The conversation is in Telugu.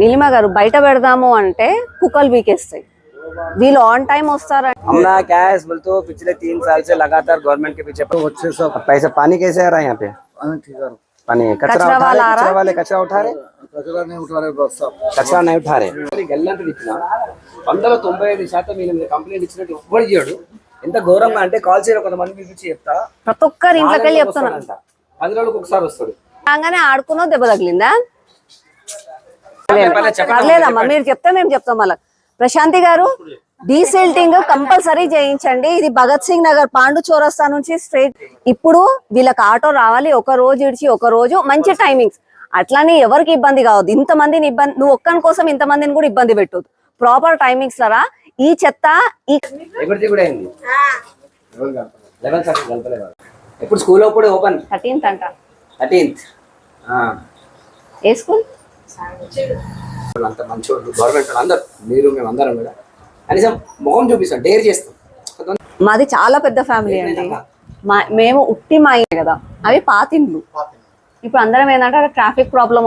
నీలిమ గారు బయట పెడదాము అంటే కుక్కలు వీకేస్తాయి వీళ్ళు ఆన్ టైం వస్తారా हमला क्या है बोल तो पिछले तीन साल से लगातार गवर्नमेंट के पीछे अच्छे सब पैसा पानी कैसे आ रहा है यहाँ पे पानी कचरा कचरा उठा वाला रहे आ रहा कचरा वाले कचरा उठा रहे कचरा नहीं उठा रहे बस सब కచరా నై ఉఠారే గల్లంత ఇచ్చిన వందల తొంభై ఐదు శాతం మీరు కంప్లైంట్ ఇచ్చినట్టు ఎవ్వడు చేయడు ఎంత ఘోరంగా అంటే కాల్ చేయరు కొంతమంది పిలిపించి చెప్తా ప్రతి ఒక్కరు ఇంట్లోకి వెళ్ళి చెప్తున్నారు వస్తాడంట. పది రోజులకు ఒకసారి వస్తాడు రాగానే ఆడుకున్నో దెబ్బ తగిలిందా పర్లేదు, చెప్పండి. పర్లేదమ్మా మీరు చెప్తే మేము చెప్తాం మళ్ళా. ప్రశాంతి గారు డీసెల్టింగ్ కంపల్సరీ చేయించండి. ఇది భగత్ సింగ్ నగర్ పాండు చౌరస్తా నుంచి స్ట్రైట్. ఇప్పుడు వీళ్ళకి ఆటో రావాలి ఒక రోజు ఇడిచి ఒక రోజు మంచి టైమింగ్స్ అట్లానే ఎవరికి ఇబ్బంది కావద్దు. ఇంతమందిని ఇబ్బంది నువ్వు ఒక్కని కోసం ఇంతమందిని కూడా ఇబ్బంది పెట్టదు ప్రాపర్ టైమింగ్స్ లరా ఈ చెత్త ఈ స్కూల్ ఓపెన్? థర్టీన్త్ అంట. థర్టీన్త్. ఏ స్కూల్? అంత మంచోళ్ళు గవర్నమెంట్ అందరు మీరు మేము అందరం కూడా. కనీసం ముఖం చూపిస్తాం డేర్ చేస్తాం. మాది చాలా పెద్ద ఫ్యామిలీ అండి. మా మేము ఉట్టి మా కదా అవి పాతిండ్లు ఇప్పుడు అందరం ఏంటంటే ట్రాఫిక్ ప్రాబ్లం